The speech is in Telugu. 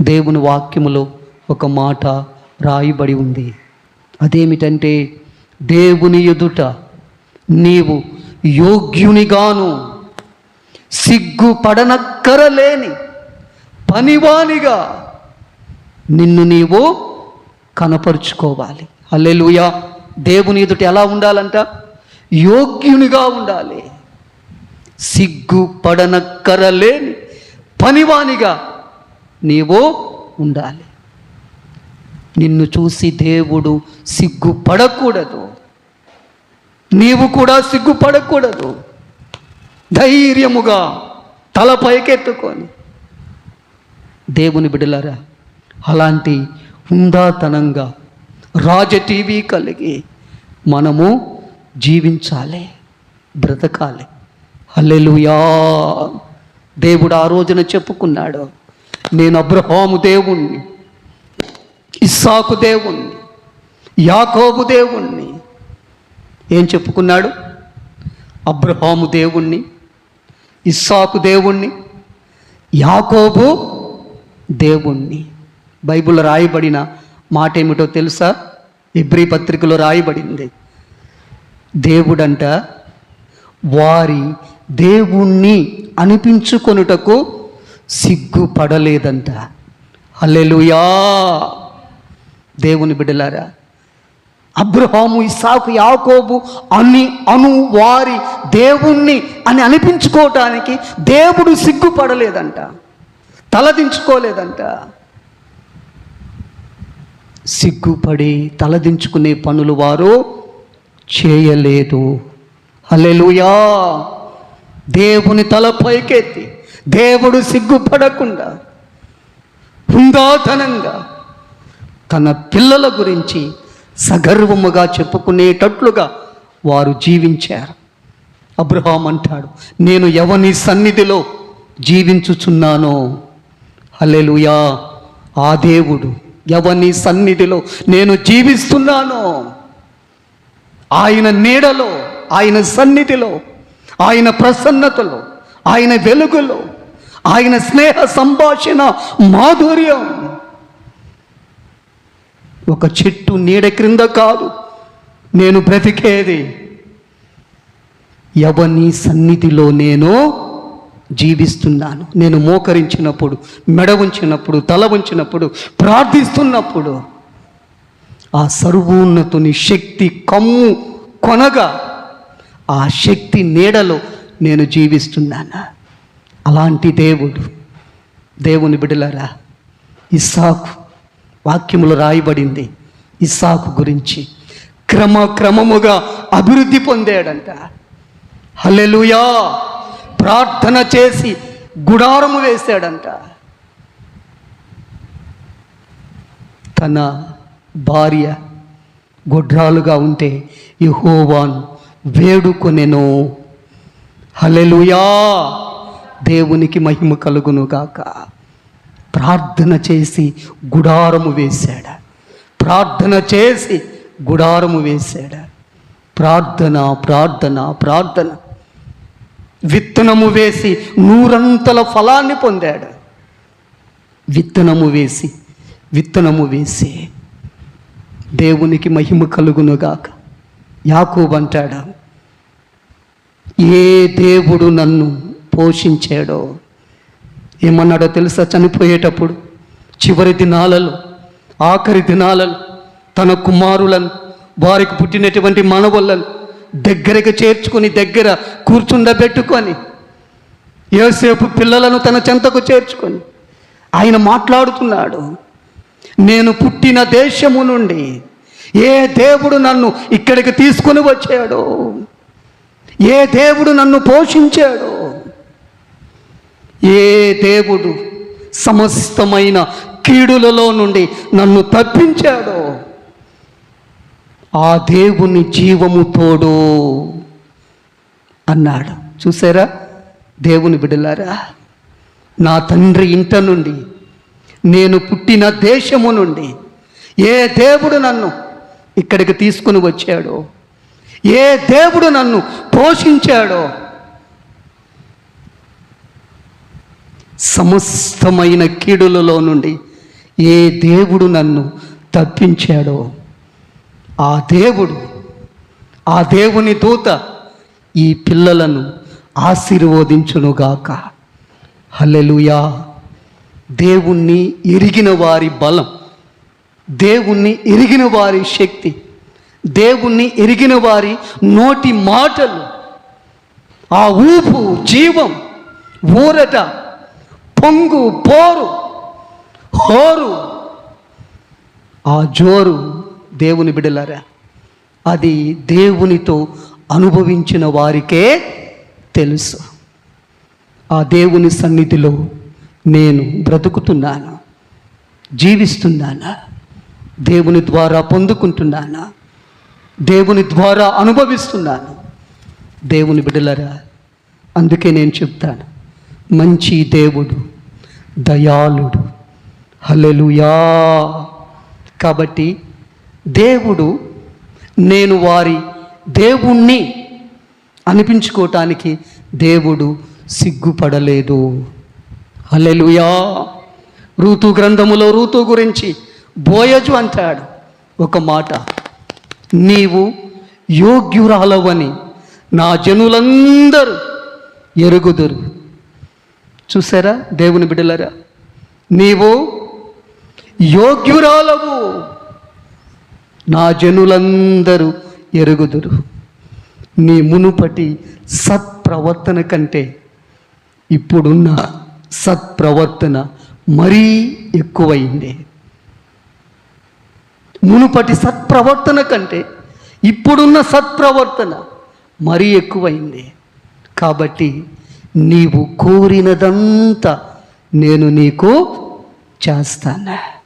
దేవుని వాక్యములో ఒక మాట రాయబడి ఉంది. అదేమిటంటే దేవుని ఎదుట నీవు యోగ్యునిగాను సిగ్గుపడనక్కరలేని పనివానిగా నిన్ను నీవు కనపరుచుకోవాలి. అల్లెలుయా దేవుని ఎదుట ఎలా ఉండాలంట? యోగ్యునిగా ఉండాలి. సిగ్గుపడనక్కరలేని పనివానిగా నీవు ఉండాలి. నిన్ను చూసి దేవుడు సిగ్గుపడకూడదు. నీవు కూడా సిగ్గుపడకూడదు. ధైర్యముగా తల పైకెత్తుకొని. దేవుని బిడలరా అలాంటి హుందాతనంగా రాజ టీవీ కలిగి మనము జీవించాలి బ్రతకాలి. అల్లెలుయా దేవుడు ఆ రోజున చెప్పుకున్నాడు నేను అబ్రహాము దేవుణ్ణి ఇస్సాకు దేవుణ్ణి యాకోబు దేవుణ్ణి. ఏం చెప్పుకున్నాడు? అబ్రహాము దేవుణ్ణి ఇస్సాకు దేవుణ్ణి యాకోబు దేవుణ్ణి. బైబిల్లో రాయబడిన మాట ఏమిటో తెలుసా? ఇబ్రి పత్రికలో రాయబడింది. దేవుడంట వారి దేవుణ్ణి అనిపించుకొనుటకు సిగ్గుపడలేదంట. అల్లెలుయా దేవుని బిడ్డలారా అబ్రహాము ఇసాకు యాకోబు అని అను వారి దేవుణ్ణి అని అనిపించుకోవటానికి దేవుడు సిగ్గుపడలేదంట తలదించుకోలేదంట. సిగ్గుపడి తలదించుకునే పనులు వారు చేయలేదు. అల్లెలుయా దేవుని తల పైకెత్తి దేవుడు సిగ్గుపడకుండా హుందాతనంగా తన పిల్లల గురించి సగర్వముగా చెప్పుకునేటట్లుగా వారు జీవించారు. అబ్రహాం అంటాడు నేను ఎవని సన్నిధిలో జీవించుచున్నానో? హల్లెలూయా. ఆ దేవుడు ఎవని సన్నిధిలో నేను జీవిస్తున్నానో? ఆయన నీడలో ఆయన సన్నిధిలో ఆయన ప్రసన్నతలో ఆయన వెలుగులో ఆయన స్నేహ సంభాషణ మాధుర్యం. ఒక చెట్టు నీడ క్రింద కాదు నేను బ్రతికేది. ఎవని సన్నిధిలో నేను జీవిస్తున్నాను. నేను మోకరించినప్పుడు మెడ ఉంచినప్పుడు తల ఉంచినప్పుడు ప్రార్థిస్తున్నప్పుడు ఆ సర్వోన్నతుని శక్తి కమ్ము కొనగా ఆ శక్తి నీడలో నేను జీవిస్తున్నాను? అలాంటి దేవుడు దేవుని బిడలరా ఇస్సాకు వాక్యములు రాయబడింది ఇస్సాకు గురించి. క్రమక్రమముగా అభివృద్ధి పొందాడంట. హలెలుయా ప్రార్థన చేసి గుడారము వేశాడంట. తన భార్య గొడ్రాలుగా ఉంటే యహోవాన్ వేడుకొనెను. హలెలుయా దేవునికి మహిమ కలుగును గాక ప్రార్థన చేసి గుడారము వేశాడు. ప్రార్థన చేసి గుడారము వేశాడు. ప్రార్థన ప్రార్థన ప్రార్థన. విత్తనము వేసి నూరంతల ఫలాన్ని పొందాడు. విత్తనము వేసి విత్తనము వేసి దేవునికి మహిమ కలుగునుగాక. యాకూబ్ అంటాడు ఏ దేవుడు నన్ను పోషించాడో ఏమన్నాడో తెలుసా? చనిపోయేటప్పుడు చివరి దినాలలో ఆఖరి దినాలలో తన కుమారులను వారికి పుట్టినటువంటి మనవలను దగ్గరకు చేర్చుకొని దగ్గర కూర్చుండబెట్టుకొని ఏసేపు పిల్లలను తన చెంతకు చేర్చుకొని ఆయన మాట్లాడుతున్నాడు నేను పుట్టిన దేశము నుండి ఏ దేవుడు నన్ను ఇక్కడికి తీసుకొని వచ్చాడో? ఏ దేవుడు నన్ను పోషించాడో? ఏ దేవుడు సమస్తమైన కీడులలో నుండి నన్ను తప్పించాడో? ఆ దేవుని జీవము తోడు అన్నాడు. చూసారా? దేవుని బిడలారా నా తండ్రి ఇంట నుండి నేను పుట్టిన దేశము నుండి ఏ దేవుడు నన్ను ఇక్కడికి తీసుకుని వచ్చాడో ఏ దేవుడు నన్ను పోషించాడో సమస్తమైన కీడులలో నుండి ఏ దేవుడు నన్ను తప్పించాడో ఆ దేవుడు ఆ దేవుని దూత ఈ పిల్లలను ఆశీర్వదించునుగాక. హల్లెలూయా. దేవుణ్ణి ఎరిగిన వారి బలం దేవుణ్ణి ఎరిగిన వారి శక్తి దేవుణ్ణి ఎరిగిన వారి నోటి మాటలు ఆ ఊపు జీవం ఊరట పొంగు పోరు హోరు ఆ జోరు దేవుని బిడలరా అది దేవునితో అనుభవించిన వారికే తెలుసు. ఆ దేవుని సన్నిధిలో నేను బ్రతుకుతున్నానా? జీవిస్తున్నానా? దేవుని ద్వారా పొందుకుంటున్నానా? దేవుని ద్వారా అనుభవిస్తున్నాను. దేవుని బిడలరా అందుకే నేను చెప్తాను. మంచి దేవుడు దయాళుడు. హలెలుయా కాబట్టి దేవుడు నేను వారి దేవుణ్ణి అనిపించుకోవటానికి దేవుడు సిగ్గుపడలేదు. హలెలుయా ఋతు గ్రంథములో ఋతు గురించి బోయజు అంటాడు. ఒక మాట. నీవు యోగ్యురాలవని నా జనులందరూ ఎరుగుదురు. చూసారా దేవుని బిడ్డలరా? నీవు యోగ్యురాలవు. నా జనులందరూ ఎరుగుదురు. నీ మునుపటి సత్ప్రవర్తన కంటే ఇప్పుడున్న సత్ప్రవర్తన మరీ ఎక్కువైంది. మునుపటి సత్ప్రవర్తన కంటే ఇప్పుడున్న సత్ప్రవర్తన మరీ ఎక్కువైంది. కాబట్టి నీవు కోరినదంతా నేను నీకు చేస్తాను.